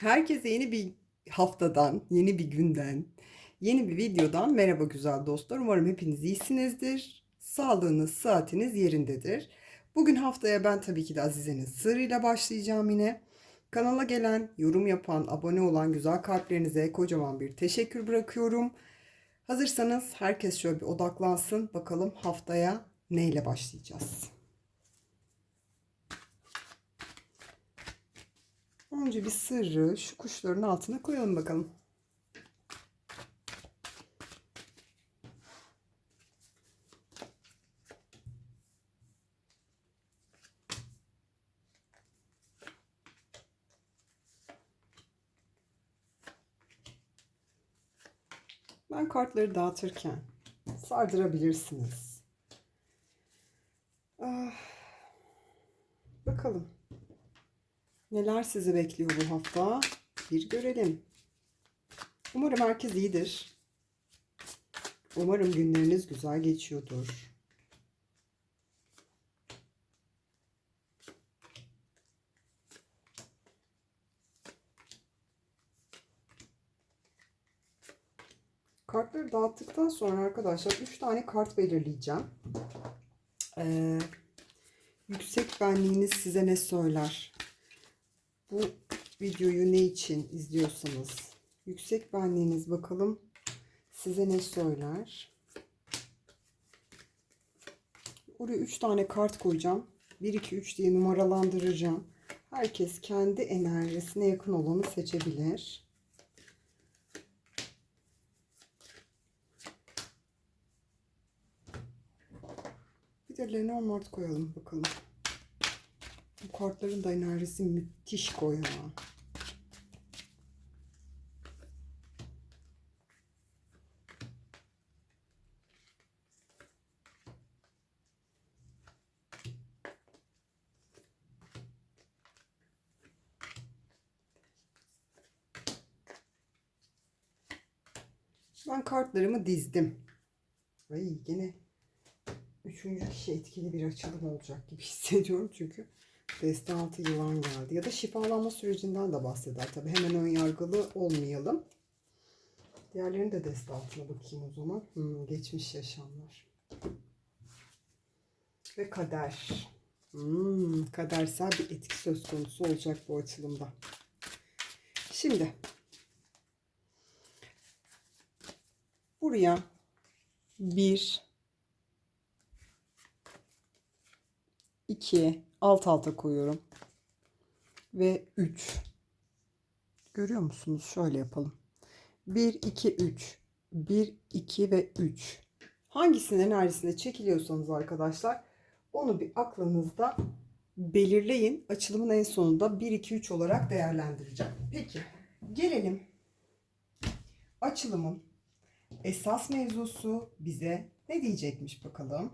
Herkese yeni bir haftadan, yeni bir günden, yeni bir videodan merhaba güzel dostlar. Umarım hepiniz iyisinizdir. Sağlığınız, saatiniz yerindedir. Bugün haftaya ben tabii ki de Azize'nin sırrıyla başlayacağım yine. Kanala gelen, yorum yapan, abone olan güzel kalplerinize kocaman bir teşekkür bırakıyorum. Hazırsanız herkes şöyle bir odaklansın. Bakalım haftaya neyle başlayacağız. Önce bir sırrı şu kuşların altına koyalım bakalım. Ben kartları dağıtırken sardırabilirsiniz. Ah, bakalım. Neler sizi bekliyor bu hafta? Bir görelim. Umarım herkes iyidir. Umarım günleriniz güzel geçiyordur. Kartları dağıttıktan sonra arkadaşlar 3 tane kart belirleyeceğim. Ee, yüksek benliğiniz size ne söyler? Bu videoyu ne için izliyorsanız yüksek benliğiniz bakalım size ne söyler. Oraya 3 tane kart koyacağım. 1 2 3 diye numaralandıracağım. Herkes kendi enerjisine yakın olanı seçebilir. Bir de Lenormand koyalım bakalım. Bu kartların da enerjisi müthiş koyu. Ben kartlarımı dizdim. Ay gene üçüncü kişi etkili bir açılım olacak gibi hissediyorum çünkü deste altı yılan geldi. Ya da şifalanma sürecinden de bahseder. Tabii hemen ön yargılı olmayalım. Diğerlerini de deste altına bakayım o zaman. Hmm, geçmiş yaşamlar. Ve kader. Hmm, kadersel bir etki söz konusu olacak bu açılımda. Şimdi buraya bir 2 alt alta koyuyorum. Ve 3. Görüyor musunuz? Şöyle yapalım. 1 2 3. 1 2 ve 3. Hangisinin enerjisine çekiliyorsanız arkadaşlar onu bir aklınızda belirleyin. Açılımın en sonunda 1 2 3 olarak değerlendireceğim. Peki gelelim açılımın esas mevzusu bize ne diyecekmiş bakalım.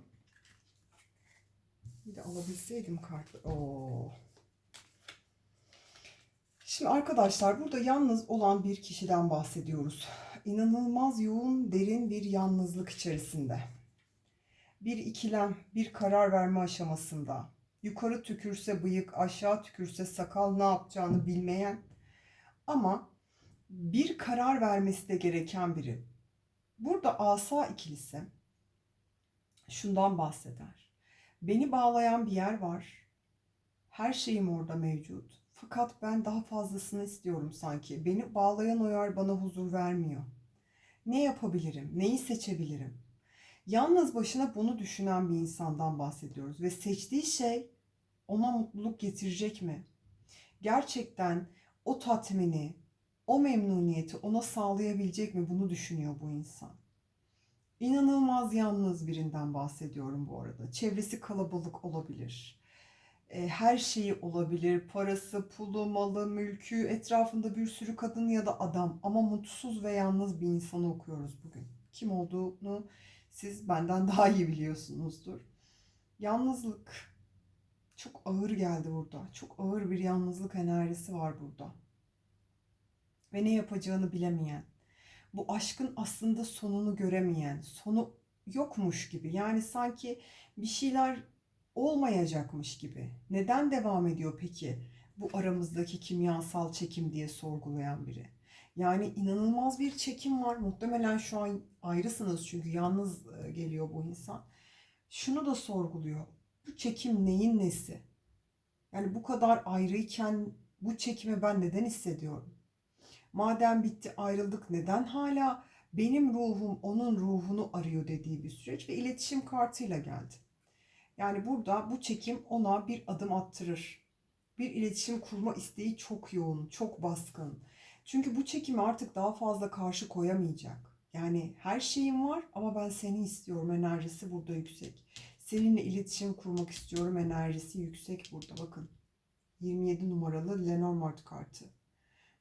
Bir de alabilseydim kartı. Oo. Şimdi arkadaşlar burada yalnız olan bir kişiden bahsediyoruz. İnanılmaz yoğun, derin bir yalnızlık içerisinde. Bir ikilem, bir karar verme aşamasında. Yukarı tükürse bıyık, aşağı tükürse sakal ne yapacağını bilmeyen ama bir karar vermesi de gereken biri. Burada asa ikilisi şundan bahseder. Beni bağlayan bir yer var. Her şeyim orada mevcut. Fakat ben daha fazlasını istiyorum sanki. Beni bağlayan o yer bana huzur vermiyor. Ne yapabilirim? Neyi seçebilirim? Yalnız başına bunu düşünen bir insandan bahsediyoruz ve seçtiği şey ona mutluluk getirecek mi? Gerçekten o tatmini, o memnuniyeti ona sağlayabilecek mi? Bunu düşünüyor bu insan. İnanılmaz yalnız birinden bahsediyorum bu arada. Çevresi kalabalık olabilir. E, her şeyi olabilir. Parası, pulu, malı, mülkü, etrafında bir sürü kadın ya da adam. Ama mutsuz ve yalnız bir insanı okuyoruz bugün. Kim olduğunu siz benden daha iyi biliyorsunuzdur. Yalnızlık çok ağır geldi burada. Çok ağır bir yalnızlık enerjisi var burada. Ve ne yapacağını bilemeyen bu aşkın aslında sonunu göremeyen, sonu yokmuş gibi. Yani sanki bir şeyler olmayacakmış gibi. Neden devam ediyor peki? bu aramızdaki kimyasal çekim diye sorgulayan biri. Yani inanılmaz bir çekim var. Muhtemelen şu an ayrısınız çünkü yalnız e, geliyor bu insan. Şunu da sorguluyor. Bu çekim neyin nesi? Yani bu kadar ayrıyken bu çekimi ben neden hissediyorum? Madem bitti ayrıldık neden hala benim ruhum onun ruhunu arıyor dediği bir süreç ve iletişim kartıyla geldi. Yani burada bu çekim ona bir adım attırır. Bir iletişim kurma isteği çok yoğun, çok baskın. Çünkü bu çekimi artık daha fazla karşı koyamayacak. Yani her şeyim var ama ben seni istiyorum enerjisi burada yüksek. Seninle iletişim kurmak istiyorum enerjisi yüksek burada bakın. 27 numaralı Lenormand kartı.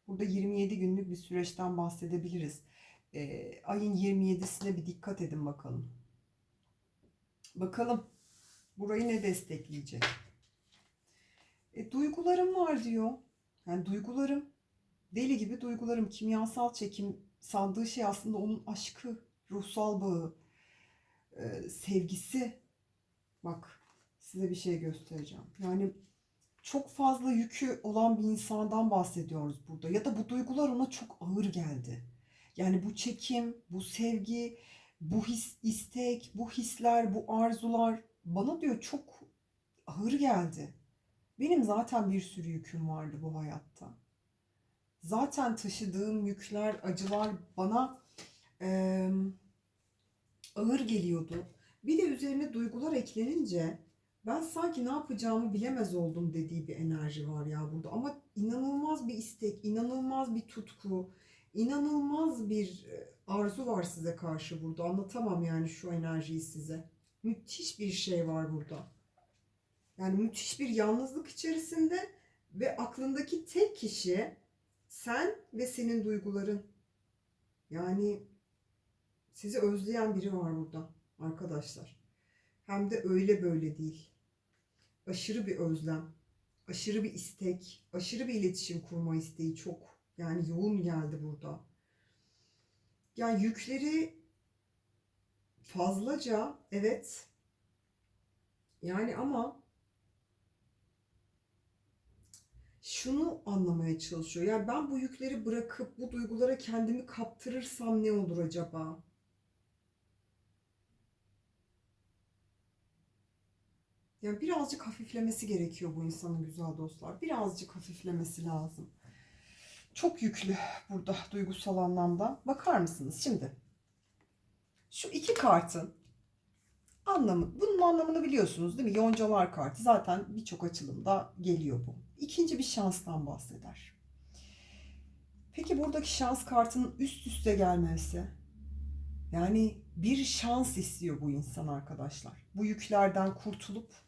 Burada 27 günlük bir süreçten bahsedebiliriz. Ee, ayın 27'sine bir dikkat edin bakalım. Bakalım burayı ne destekleyecek? E, duygularım var diyor. Yani duygularım, deli gibi duygularım, kimyasal çekim sandığı şey aslında onun aşkı, ruhsal bağı, e, sevgisi. Bak size bir şey göstereceğim. Yani çok fazla yükü olan bir insandan bahsediyoruz burada. Ya da bu duygular ona çok ağır geldi. Yani bu çekim, bu sevgi, bu his, istek, bu hisler, bu arzular bana diyor çok ağır geldi. Benim zaten bir sürü yüküm vardı bu hayatta. Zaten taşıdığım yükler, acılar bana eee, ağır geliyordu. Bir de üzerine duygular eklenince ben sanki ne yapacağımı bilemez oldum dediği bir enerji var ya burada. Ama inanılmaz bir istek, inanılmaz bir tutku, inanılmaz bir e, arzu var size karşı burada. Anlatamam yani şu enerjiyi size. Müthiş bir şey var burada. Yani müthiş bir yalnızlık içerisinde ve aklındaki tek kişi sen ve senin duyguların. Yani sizi özleyen biri var burada arkadaşlar. Hem de öyle böyle değil. Aşırı bir özlem, aşırı bir istek, aşırı bir iletişim kurma isteği çok yani yoğun geldi burada. Yani yükleri fazlaca evet. Yani ama şunu anlamaya çalışıyor. Yani ben bu yükleri bırakıp bu duygulara kendimi kaptırırsam ne olur acaba? Yani birazcık hafiflemesi gerekiyor bu insanın güzel dostlar. Birazcık hafiflemesi lazım. Çok yüklü burada duygusal anlamda. Bakar mısınız şimdi? Şu iki kartın anlamı, bunun anlamını biliyorsunuz değil mi? Yoncalar kartı zaten birçok açılımda geliyor bu. İkinci bir şanstan bahseder. Peki buradaki şans kartının üst üste gelmesi, yani bir şans istiyor bu insan arkadaşlar. Bu yüklerden kurtulup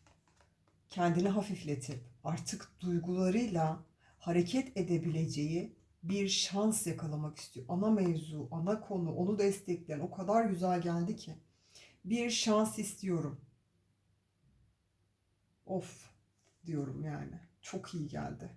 kendini hafifletip artık duygularıyla hareket edebileceği bir şans yakalamak istiyor. Ana mevzu, ana konu, onu destekleyen o kadar güzel geldi ki. Bir şans istiyorum. Of diyorum yani. Çok iyi geldi.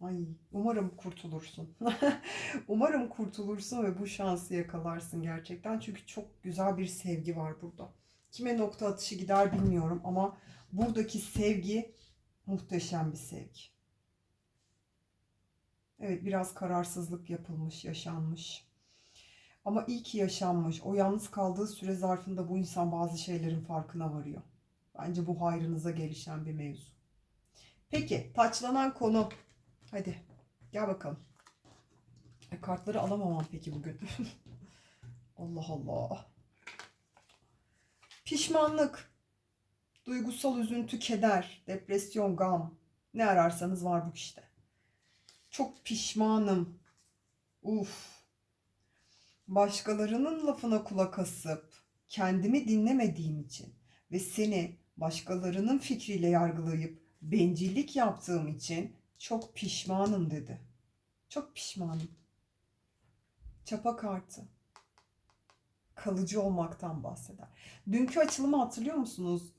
Ay, umarım kurtulursun. umarım kurtulursun ve bu şansı yakalarsın gerçekten. Çünkü çok güzel bir sevgi var burada. Kime nokta atışı gider bilmiyorum ama buradaki sevgi muhteşem bir sevgi. Evet biraz kararsızlık yapılmış, yaşanmış. Ama iyi ki yaşanmış. O yalnız kaldığı süre zarfında bu insan bazı şeylerin farkına varıyor. Bence bu hayrınıza gelişen bir mevzu. Peki taçlanan konu. Hadi gel bakalım. E, kartları alamamam peki bugün. Allah Allah. Pişmanlık, duygusal üzüntü, keder, depresyon, gam. Ne ararsanız var bu işte. Çok pişmanım. Uf. Başkalarının lafına kulak asıp kendimi dinlemediğim için ve seni başkalarının fikriyle yargılayıp bencillik yaptığım için çok pişmanım dedi. Çok pişmanım. Çapa kartı. Kalıcı olmaktan bahseder. Dünkü açılımı hatırlıyor musunuz?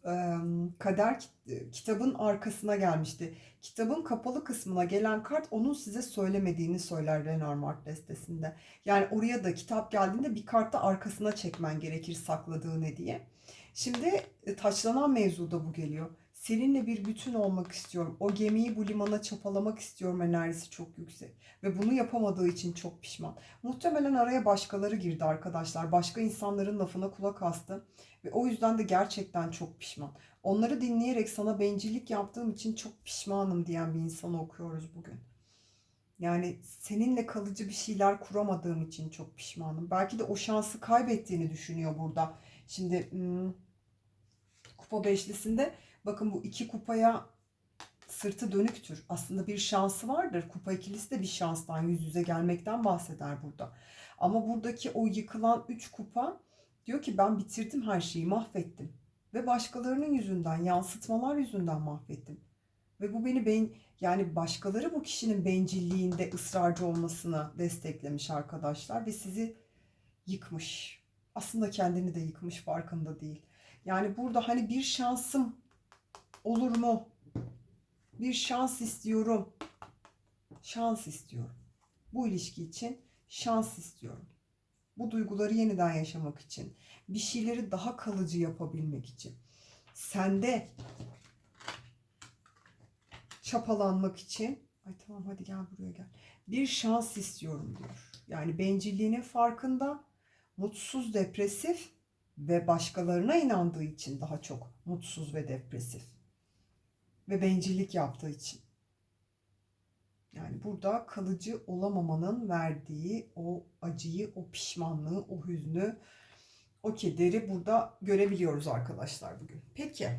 Kader kit- kitabın arkasına gelmişti. Kitabın kapalı kısmına gelen kart onun size söylemediğini söyler Lenormand destesinde. Yani oraya da kitap geldiğinde bir kartta arkasına çekmen gerekir sakladığı ne diye. Şimdi e, taçlanan mevzuda bu geliyor. Seninle bir bütün olmak istiyorum. O gemiyi bu limana çapalamak istiyorum enerjisi çok yüksek. Ve bunu yapamadığı için çok pişman. Muhtemelen araya başkaları girdi arkadaşlar. Başka insanların lafına kulak astı. Ve o yüzden de gerçekten çok pişman. Onları dinleyerek sana bencillik yaptığım için çok pişmanım diyen bir insanı okuyoruz bugün. Yani seninle kalıcı bir şeyler kuramadığım için çok pişmanım. Belki de o şansı kaybettiğini düşünüyor burada. Şimdi hmm, kupa beşlisinde bakın bu iki kupaya sırtı dönüktür. Aslında bir şansı vardır. Kupa ikilisi de bir şanstan, yüz yüze gelmekten bahseder burada. Ama buradaki o yıkılan üç kupa diyor ki ben bitirdim her şeyi, mahvettim. Ve başkalarının yüzünden, yansıtmalar yüzünden mahvettim. Ve bu beni ben yani başkaları bu kişinin bencilliğinde ısrarcı olmasını desteklemiş arkadaşlar ve sizi yıkmış. Aslında kendini de yıkmış farkında değil. Yani burada hani bir şansım olur mu? Bir şans istiyorum. Şans istiyorum. Bu ilişki için şans istiyorum. Bu duyguları yeniden yaşamak için, bir şeyleri daha kalıcı yapabilmek için. Sende çapalanmak için ay tamam hadi gel buraya gel. Bir şans istiyorum diyor. Yani bencilliğinin farkında, mutsuz, depresif ve başkalarına inandığı için daha çok mutsuz ve depresif. Ve bencillik yaptığı için. Yani burada kalıcı olamamanın verdiği o acıyı, o pişmanlığı, o hüznü, o kederi burada görebiliyoruz arkadaşlar bugün. Peki,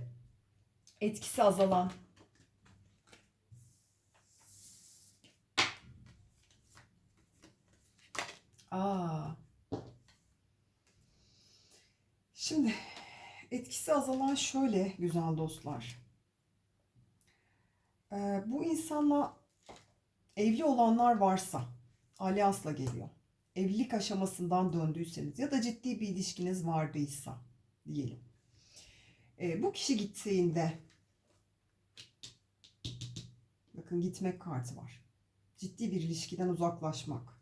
etkisi azalan Aa. Şimdi etkisi azalan şöyle güzel dostlar. Ee, bu insanla evli olanlar varsa alyansla geliyor. Evlilik aşamasından döndüyseniz ya da ciddi bir ilişkiniz vardıysa diyelim. Ee, bu kişi gittiğinde bakın gitmek kartı var. Ciddi bir ilişkiden uzaklaşmak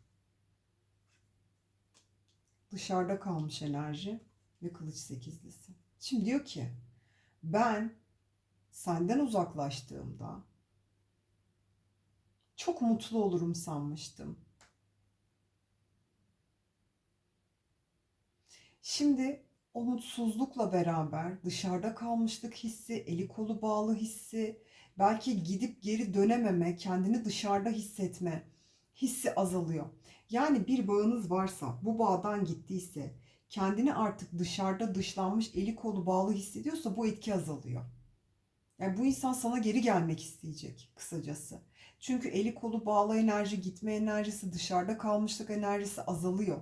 dışarıda kalmış enerji ve kılıç sekizlisi. Şimdi diyor ki ben senden uzaklaştığımda çok mutlu olurum sanmıştım. Şimdi o mutsuzlukla beraber dışarıda kalmışlık hissi, eli kolu bağlı hissi, belki gidip geri dönememe, kendini dışarıda hissetme hissi azalıyor. Yani bir bağınız varsa, bu bağdan gittiyse, kendini artık dışarıda dışlanmış, eli kolu bağlı hissediyorsa bu etki azalıyor. Yani bu insan sana geri gelmek isteyecek kısacası. Çünkü eli kolu bağlı enerji, gitme enerjisi, dışarıda kalmışlık enerjisi azalıyor.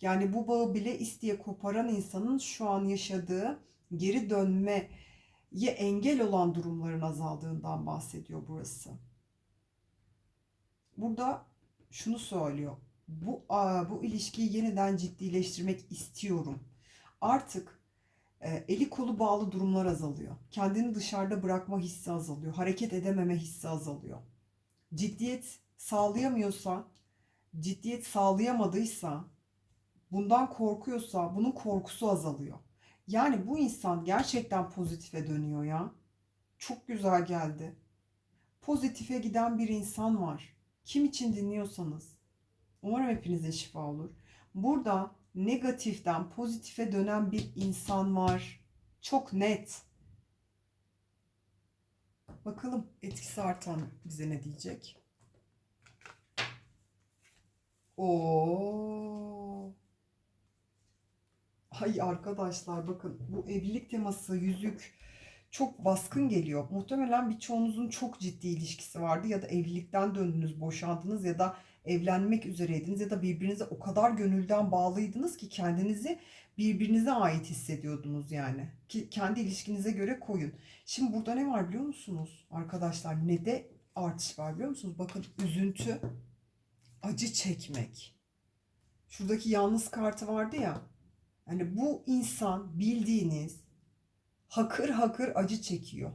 Yani bu bağı bile isteye koparan insanın şu an yaşadığı geri dönmeye engel olan durumların azaldığından bahsediyor burası. Burada şunu söylüyor. Bu bu ilişkiyi yeniden ciddileştirmek istiyorum. Artık e, eli kolu bağlı durumlar azalıyor. Kendini dışarıda bırakma hissi azalıyor. Hareket edememe hissi azalıyor. Ciddiyet sağlayamıyorsa, ciddiyet sağlayamadıysa, bundan korkuyorsa bunun korkusu azalıyor. Yani bu insan gerçekten pozitife dönüyor ya. Çok güzel geldi. Pozitife giden bir insan var. Kim için dinliyorsanız. Umarım hepinize şifa olur. Burada negatiften pozitife dönen bir insan var. Çok net. Bakalım etkisi artan bize ne diyecek? Oo. Ay arkadaşlar bakın bu evlilik teması yüzük çok baskın geliyor. Muhtemelen birçoğunuzun çok ciddi ilişkisi vardı ya da evlilikten döndünüz, boşandınız ya da evlenmek üzereydiniz ya da birbirinize o kadar gönülden bağlıydınız ki kendinizi birbirinize ait hissediyordunuz yani. Ki kendi ilişkinize göre koyun. Şimdi burada ne var biliyor musunuz arkadaşlar? Ne de artış var biliyor musunuz? Bakın üzüntü, acı çekmek. Şuradaki yalnız kartı vardı ya. Yani bu insan bildiğiniz hakır hakır acı çekiyor.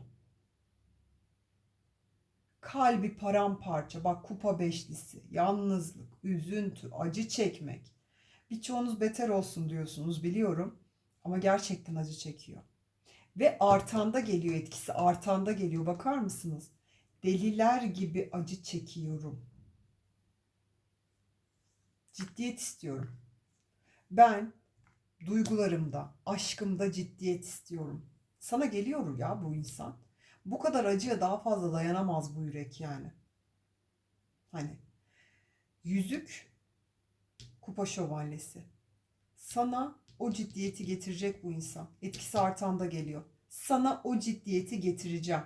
Kalbi paramparça. Bak kupa beşlisi. Yalnızlık, üzüntü, acı çekmek. Birçoğunuz beter olsun diyorsunuz biliyorum. Ama gerçekten acı çekiyor. Ve artanda geliyor etkisi. Artanda geliyor. Bakar mısınız? Deliler gibi acı çekiyorum. Ciddiyet istiyorum. Ben duygularımda, aşkımda ciddiyet istiyorum. Sana geliyor ya bu insan. Bu kadar acıya daha fazla dayanamaz bu yürek yani. Hani yüzük kupa şövalyesi. Sana o ciddiyeti getirecek bu insan. Etkisi artanda geliyor. Sana o ciddiyeti getireceğim.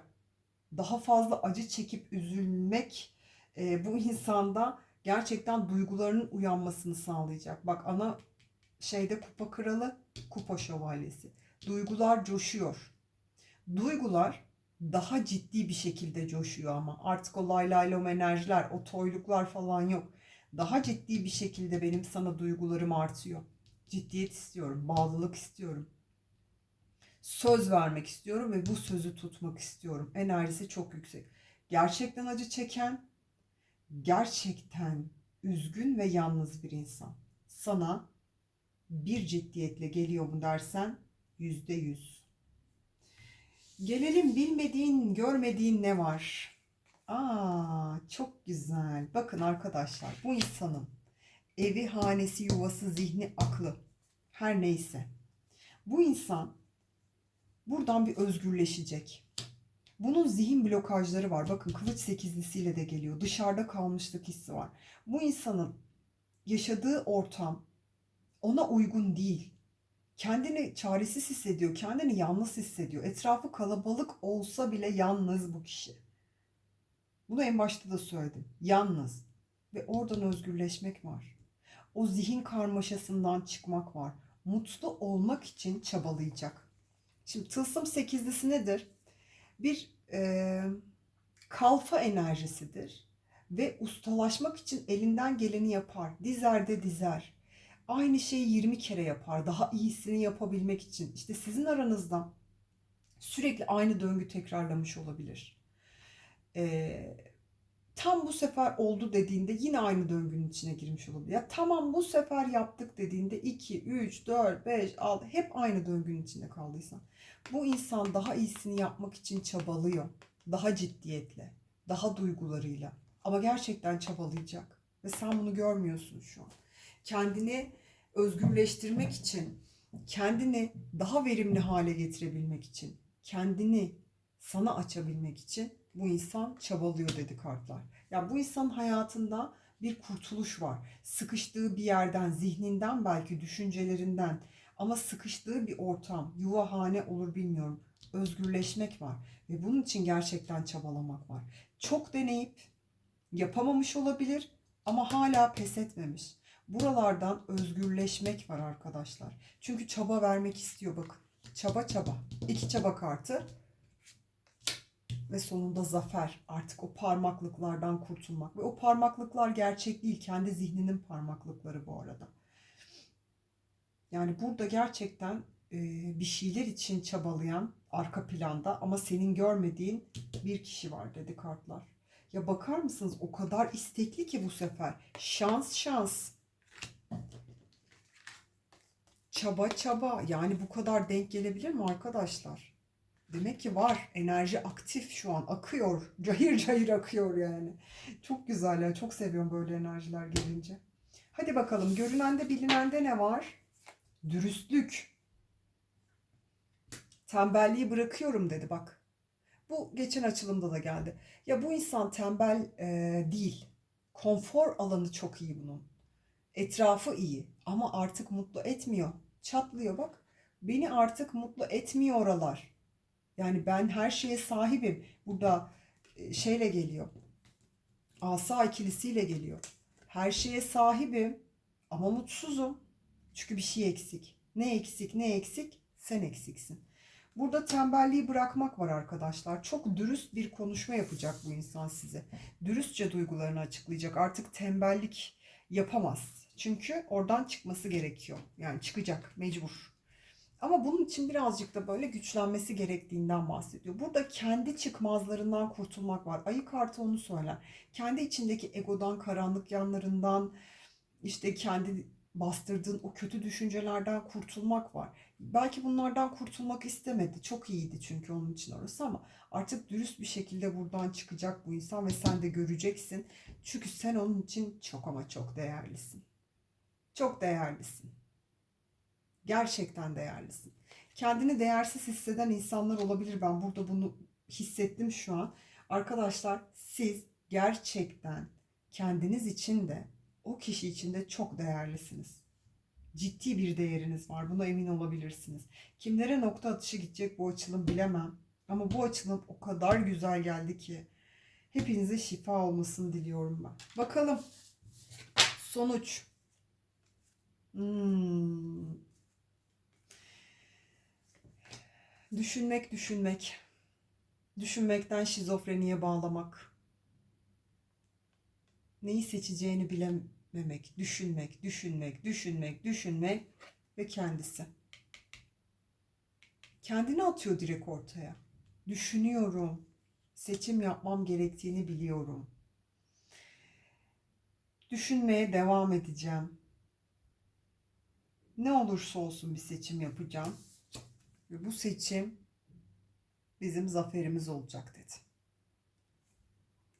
Daha fazla acı çekip üzülmek e, bu insanda gerçekten duygularının uyanmasını sağlayacak. Bak ana şeyde kupa kralı, kupa şövalyesi. Duygular coşuyor. Duygular daha ciddi bir şekilde coşuyor ama artık o lay enerjiler, o toyluklar falan yok. Daha ciddi bir şekilde benim sana duygularım artıyor. Ciddiyet istiyorum, bağlılık istiyorum. Söz vermek istiyorum ve bu sözü tutmak istiyorum. Enerjisi çok yüksek. Gerçekten acı çeken, gerçekten üzgün ve yalnız bir insan. Sana bir ciddiyetle geliyor mu dersen yüzde yüz. Gelelim bilmediğin, görmediğin ne var? Aa, çok güzel. Bakın arkadaşlar, bu insanın evi, hanesi, yuvası, zihni, aklı her neyse. Bu insan buradan bir özgürleşecek. Bunun zihin blokajları var. Bakın kılıç sekizlisiyle de geliyor. Dışarıda kalmışlık hissi var. Bu insanın yaşadığı ortam ona uygun değil. Kendini çaresiz hissediyor, kendini yalnız hissediyor. Etrafı kalabalık olsa bile yalnız bu kişi. Bunu en başta da söyledim. Yalnız ve oradan özgürleşmek var. O zihin karmaşasından çıkmak var. Mutlu olmak için çabalayacak. Şimdi tılsım sekizlisi nedir? Bir e, kalfa enerjisidir. Ve ustalaşmak için elinden geleni yapar. Dizer de dizer aynı şeyi 20 kere yapar. Daha iyisini yapabilmek için. İşte sizin aranızda sürekli aynı döngü tekrarlamış olabilir. Ee, tam bu sefer oldu dediğinde yine aynı döngünün içine girmiş olabilir. Ya tamam bu sefer yaptık dediğinde 2, 3, 4, 5, 6 hep aynı döngünün içinde kaldıysan. Bu insan daha iyisini yapmak için çabalıyor. Daha ciddiyetle, daha duygularıyla. Ama gerçekten çabalayacak. Ve sen bunu görmüyorsun şu an. Kendini özgürleştirmek için, kendini daha verimli hale getirebilmek için, kendini sana açabilmek için bu insan çabalıyor dedi kartlar. Ya bu insan hayatında bir kurtuluş var. Sıkıştığı bir yerden, zihninden belki düşüncelerinden ama sıkıştığı bir ortam, yuva hane olur bilmiyorum. Özgürleşmek var ve bunun için gerçekten çabalamak var. Çok deneyip yapamamış olabilir ama hala pes etmemiş. Buralardan özgürleşmek var arkadaşlar. Çünkü çaba vermek istiyor bakın. Çaba çaba. İki çaba kartı. Ve sonunda zafer. Artık o parmaklıklardan kurtulmak. Ve o parmaklıklar gerçek değil. Kendi zihninin parmaklıkları bu arada. Yani burada gerçekten e, bir şeyler için çabalayan arka planda ama senin görmediğin bir kişi var dedi kartlar. Ya bakar mısınız o kadar istekli ki bu sefer. Şans şans çaba çaba yani bu kadar denk gelebilir mi arkadaşlar? Demek ki var. Enerji aktif şu an. Akıyor. Cayır cayır akıyor yani. Çok güzel ya. Çok seviyorum böyle enerjiler gelince. Hadi bakalım. Görünende bilinende ne var? Dürüstlük. Tembelliği bırakıyorum dedi bak. Bu geçen açılımda da geldi. Ya bu insan tembel e, değil. Konfor alanı çok iyi bunun. Etrafı iyi ama artık mutlu etmiyor. Çatlıyor bak. Beni artık mutlu etmiyor oralar. Yani ben her şeye sahibim. Burada e, şeyle geliyor. Asa ikilisiyle geliyor. Her şeye sahibim ama mutsuzum. Çünkü bir şey eksik. Ne eksik ne eksik? Sen eksiksin. Burada tembelliği bırakmak var arkadaşlar. Çok dürüst bir konuşma yapacak bu insan size. Dürüstçe duygularını açıklayacak. Artık tembellik yapamaz. Çünkü oradan çıkması gerekiyor. Yani çıkacak mecbur. Ama bunun için birazcık da böyle güçlenmesi gerektiğinden bahsediyor. Burada kendi çıkmazlarından kurtulmak var. Ayı kartı onu söyler. Kendi içindeki egodan, karanlık yanlarından, işte kendi bastırdığın o kötü düşüncelerden kurtulmak var. Belki bunlardan kurtulmak istemedi. Çok iyiydi çünkü onun için orası ama artık dürüst bir şekilde buradan çıkacak bu insan ve sen de göreceksin. Çünkü sen onun için çok ama çok değerlisin. Çok değerlisin. Gerçekten değerlisin. Kendini değersiz hisseden insanlar olabilir. Ben burada bunu hissettim şu an. Arkadaşlar siz gerçekten kendiniz için de o kişi için de çok değerlisiniz. Ciddi bir değeriniz var. Buna emin olabilirsiniz. Kimlere nokta atışı gidecek bu açılım bilemem. Ama bu açılım o kadar güzel geldi ki. Hepinize şifa olmasını diliyorum ben. Bakalım. Sonuç. Hmm. Düşünmek, düşünmek. Düşünmekten şizofreniye bağlamak. Neyi seçeceğini bilememek, düşünmek, düşünmek, düşünmek, düşünmek ve kendisi. Kendini atıyor direkt ortaya. Düşünüyorum. Seçim yapmam gerektiğini biliyorum. Düşünmeye devam edeceğim. Ne olursa olsun bir seçim yapacağım. Ve bu seçim bizim zaferimiz olacak dedi.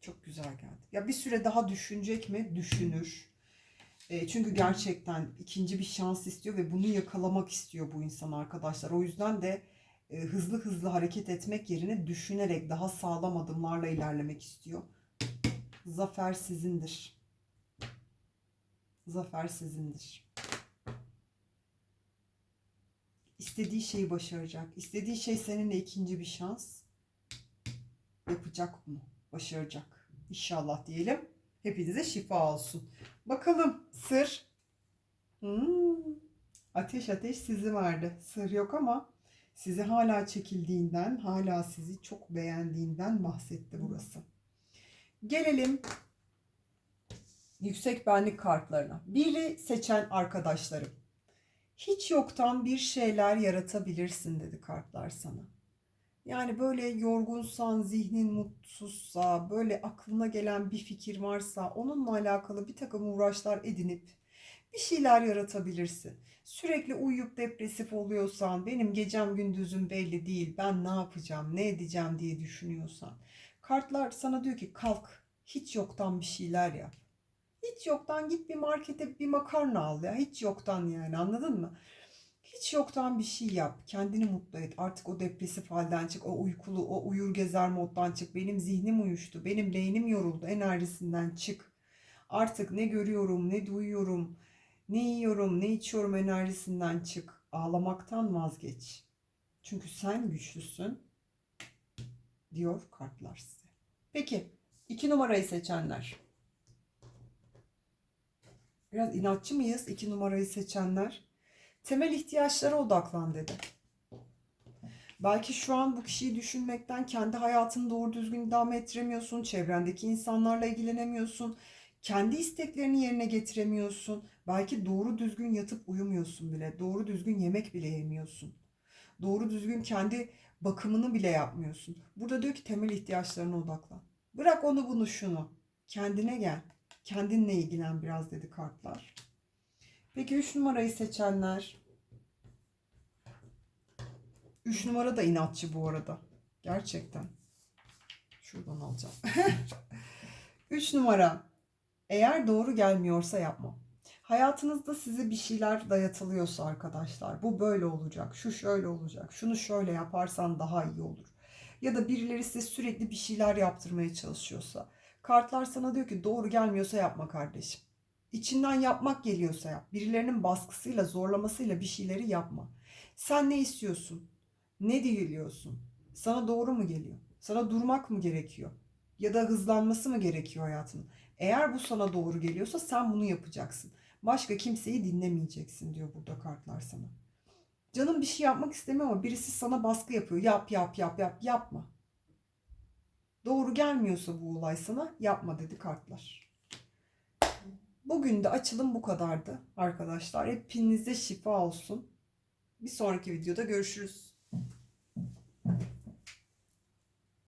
Çok güzel geldi. Ya bir süre daha düşünecek mi? Düşünür. E, çünkü gerçekten ikinci bir şans istiyor ve bunu yakalamak istiyor bu insan arkadaşlar. O yüzden de e, hızlı hızlı hareket etmek yerine düşünerek daha sağlam adımlarla ilerlemek istiyor. Zafer sizindir. Zafer sizindir. İstediği şeyi başaracak. İstediği şey seninle ikinci bir şans. Yapacak bunu. Başaracak. İnşallah diyelim. Hepinize şifa olsun. Bakalım sır. Hmm. Ateş ateş sizi verdi. Sır yok ama sizi hala çekildiğinden, hala sizi çok beğendiğinden bahsetti burası. Gelelim yüksek benlik kartlarına. Biri seçen arkadaşlarım. Hiç yoktan bir şeyler yaratabilirsin dedi kartlar sana. Yani böyle yorgunsan, zihnin mutsuzsa, böyle aklına gelen bir fikir varsa onunla alakalı bir takım uğraşlar edinip bir şeyler yaratabilirsin. Sürekli uyuyup depresif oluyorsan, benim gecem gündüzüm belli değil, ben ne yapacağım, ne edeceğim diye düşünüyorsan. Kartlar sana diyor ki kalk, hiç yoktan bir şeyler yap. Hiç yoktan git bir markete bir makarna al ya. Hiç yoktan yani anladın mı? Hiç yoktan bir şey yap. Kendini mutlu et. Artık o depresif halden çık. O uykulu, o uyur gezer moddan çık. Benim zihnim uyuştu. Benim beynim yoruldu. Enerjisinden çık. Artık ne görüyorum, ne duyuyorum, ne yiyorum, ne içiyorum enerjisinden çık. Ağlamaktan vazgeç. Çünkü sen güçlüsün diyor kartlar size. Peki iki numarayı seçenler. Biraz inatçı mıyız iki numarayı seçenler? Temel ihtiyaçlara odaklan dedi. Belki şu an bu kişiyi düşünmekten kendi hayatını doğru düzgün idame ettiremiyorsun. Çevrendeki insanlarla ilgilenemiyorsun. Kendi isteklerini yerine getiremiyorsun. Belki doğru düzgün yatıp uyumuyorsun bile. Doğru düzgün yemek bile yemiyorsun. Doğru düzgün kendi bakımını bile yapmıyorsun. Burada diyor ki temel ihtiyaçlarına odaklan. Bırak onu bunu şunu. Kendine gel. Kendinle ilgilen biraz dedi kartlar. Peki 3 numarayı seçenler. 3 numara da inatçı bu arada. Gerçekten. Şuradan alacağım. 3 numara. Eğer doğru gelmiyorsa yapma. Hayatınızda size bir şeyler dayatılıyorsa arkadaşlar bu böyle olacak, şu şöyle olacak, şunu şöyle yaparsan daha iyi olur. Ya da birileri size sürekli bir şeyler yaptırmaya çalışıyorsa. Kartlar sana diyor ki doğru gelmiyorsa yapma kardeşim. İçinden yapmak geliyorsa yap. Birilerinin baskısıyla, zorlamasıyla bir şeyleri yapma. Sen ne istiyorsun? Ne diliyorsun? Sana doğru mu geliyor? Sana durmak mı gerekiyor? Ya da hızlanması mı gerekiyor hayatının? Eğer bu sana doğru geliyorsa sen bunu yapacaksın. Başka kimseyi dinlemeyeceksin diyor burada kartlar sana. Canım bir şey yapmak istemiyor ama birisi sana baskı yapıyor. Yap yap yap yap yapma. Doğru gelmiyorsa bu olay sana yapma dedi kartlar. Bugün de açılım bu kadardı arkadaşlar. Hepinize şifa olsun. Bir sonraki videoda görüşürüz.